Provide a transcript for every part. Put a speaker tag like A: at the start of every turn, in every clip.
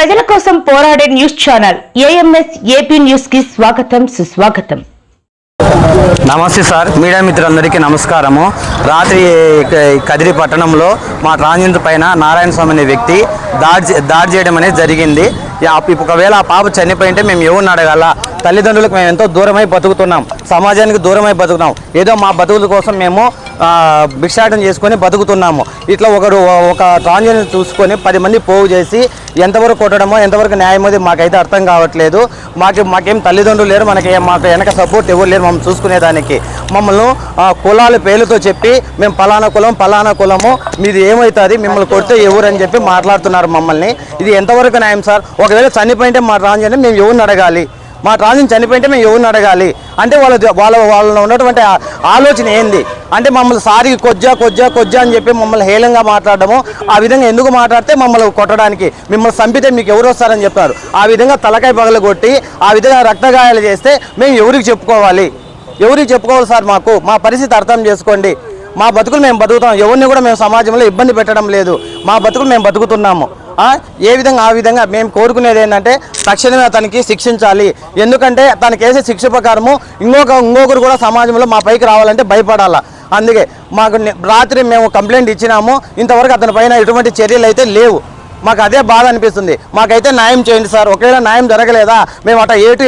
A: ప్రజల కోసం పోరాడే న్యూస్ ఛానల్ ఏఎంఎస్ ఏపీ న్యూస్కి స్వాగతం సుస్వాగతం.
B: నమస్తే సార్ మీడియా మిత్రులందరికీ నమస్కారము. రాత్రి కదిరి పట్టణంలో మా ట్రాన్జెంట్ పైన నారాయణ స్వామి అనే వ్యక్తి దాడి దాడి చేయడం అనేది జరిగింది. ఒకవేళ ఆ పాప చనిపోయింటే మేము ఎవరిని అడగాల? తల్లిదండ్రులకు మేము ఎంతో దూరమై బతుకుతున్నాం. సమాజానికి దూరమై బతుకున్నాం. ఏదో మా బతుకుల కోసం మేము భిక్షాటం చేసుకొని బతుకుతున్నాము. ఇట్లా ఒకరు ఒక ట్రాన్జెండర్ చూసుకొని పది మంది పోగు చేసి ఎంతవరకు కొట్టడమో ఎంతవరకు న్యాయం అది మాకైతే అర్థం కావట్లేదు. మాకు మాకేం తల్లిదండ్రులు లేరు మనకి మాకు వెనక సపోర్ట్ ఎవరు లేరు మమ్మల్ని చూసుకునేదానికి. మమ్మల్ని కులాల పేర్లతో చెప్పి మేము పలానా కులం పలానా కులము మీది ఏమవుతుంది మిమ్మల్ని కొడితే ఎవరు అని చెప్పి మాట్లాడుతున్నారు మమ్మల్ని. ఇది ఎంతవరకు న్యాయం సార్? ఒకవేళ చనిపోయింటే మా ట్రాన్జెండర్ మేము ఎవరిని అడగాలి? మా ట్రాన్జెండర్ చనిపోయింటే మేము ఎవరిని అడగాలి? అంటే వాళ్ళ వాళ్ళ వాళ్ళలో ఉన్నటువంటి ఆలోచన ఏంది? అంటే మమ్మల్ని సారికి కొజ్జా కొజ్జా కొజ్జా అని చెప్పి మమ్మల్ని హేళంగా మాట్లాడము ఆ విధంగా ఎందుకు మాట్లాడితే మమ్మల్ని కొట్టడానికి మిమ్మల్ని చంపితే మీకు ఎవరు వస్తారని చెప్తారు ఆ విధంగా తలకాయ పగలు కొట్టి ఆ విధంగా రక్తగాయాలు చేస్తే మేము ఎవరికి చెప్పుకోవాలి? ఎవరికి చెప్పుకోవాలి సార్ మాకు? మా పరిస్థితి అర్థం చేసుకోండి. మా బతుకులు మేము బతుకుతాం. ఎవరిని కూడా మేము సమాజంలో ఇబ్బంది పెట్టడం లేదు. మా బతుకులు మేము బతుకుతున్నాము. ఏ విధంగా ఆ విధంగా మేము కోరుకునేది ఏంటంటే తక్షణమే అతనికి శిక్షించాలి. ఎందుకంటే తనకి వేసే శిక్ష ప్రకారము ఇంకొక ఇంకొకరు కూడా సమాజంలో మా పైకి రావాలంటే భయపడాలా. అందుకే మాకు రాత్రి మేము కంప్లైంట్ ఇచ్చినాము. ఇంతవరకు అతని పైన ఎటువంటి చర్యలు అయితే లేవు. మాకు అదే బాధ అనిపిస్తుంది. మాకైతే న్యాయం చేయండి సార్. ఒకవేళ న్యాయం జరగలేదా? మేము అట ఏటి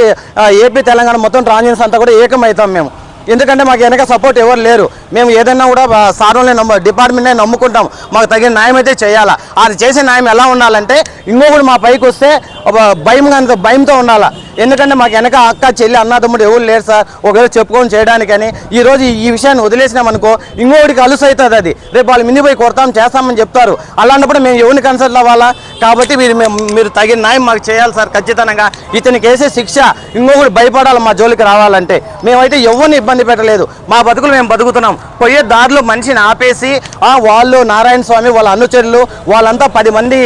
B: ఏపీ తెలంగాణ మొత్తం ట్రాన్జెన్స్ అంతా కూడా ఏకమవుతాం మేము. ఎందుకంటే మాకు వెనక సపోర్ట్ ఎవరు లేరు. మేము ఏదైనా కూడా సార్వల్ని నమ్మ డిపార్ట్మెంట్నే నమ్ముకుంటాం. మాకు తగిన న్యాయం అయితే చేయాలా. అది చేసే న్యాయం ఎలా ఉండాలంటే ఇంకొకటి మా పైకి వస్తే ఒక భయం కానీ భయంతో ఉండాలా? ఎందుకంటే మాకు వెనక అక్క చెల్లి అన్నదమ్ముడు ఎవరు లేరు సార్. ఒకవేళ చెప్పుకొని చేయడానికని ఈరోజు ఈ విషయాన్ని వదిలేసినామనుకో ఇంకోటికి అలుసు అవుతుంది అది. రేపు వాళ్ళు మింది పోయి కొడతాం చేస్తామని చెప్తారు. అలాంటప్పుడు మేము ఎవరిని కన్సల్ట్ అవ్వాలా? కాబట్టి మీరు మీరు తగిన న్యాయం మాకు చేయాలి సార్ ఖచ్చితంగా. ఇతనికి వేసే శిక్ష ఇంకొకటి భయపడాలి మా జోలికి రావాలంటే. మేమైతే ఎవరిని ఇబ్బంది పెట్టలేదు. మా బతుకులు మేము బతుకుతున్నాం. పోయే దారిలో మనిషిని ఆపేసి వాళ్ళు నారాయణ స్వామి వాళ్ళ అనుచరులు వాళ్ళంతా పది మంది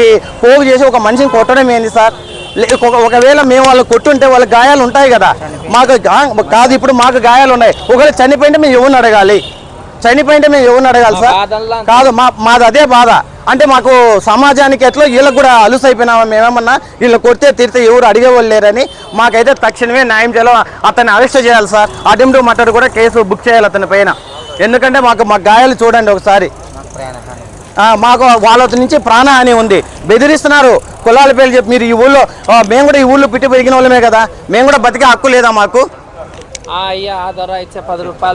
B: పోగు చేసి ఒక మనిషిని కొట్టడం ఏంది సార్? ఒకవేళ మేము వాళ్ళు కొట్టుంటే వాళ్ళ గాయాలు ఉంటాయి కదా. మాకు కాదు ఇప్పుడు మాకు గాయాలు ఉన్నాయి. ఒకవేళ చనిపోయింటే మేము ఎవరిని అడగాలి? చనిపోయింటే మేము ఎవరిని అడగాలి సార్? కాదు మా మాది అదే బాధ. అంటే మాకు సమాజానికి ఎట్లా వీళ్ళకి కూడా అలుసు అయిపోయినామా మేమేమన్నా? వీళ్ళు కొడితే తిరితే ఎవరు అడిగేవాళ్ళు లేరని మాకైతే తక్షణమే న్యాయం చేయాలి. అతన్ని అరెస్ట్ చేయాలి సార్. అటెంప్ట్ మటర్ కూడా కేసు బుక్ చేయాలి అతని పైన. ఎందుకంటే మాకు మా గాయాలు చూడండి ఒకసారి. మాకు వాళ్ళ నుంచి ప్రాణ అని ఉంది. బెదిరిస్తున్నారు. కులాల పేర్లు చెప్పి మీరు ఈ ఊళ్ళో మేము కూడా ఈ ఊళ్ళో పిట్టి పెరిగిన వాళ్ళమే కదా. మేము కూడా బతికే హక్కు లేదా మాకు?
C: అయ్యా ఇచ్చే పది రూపాయలు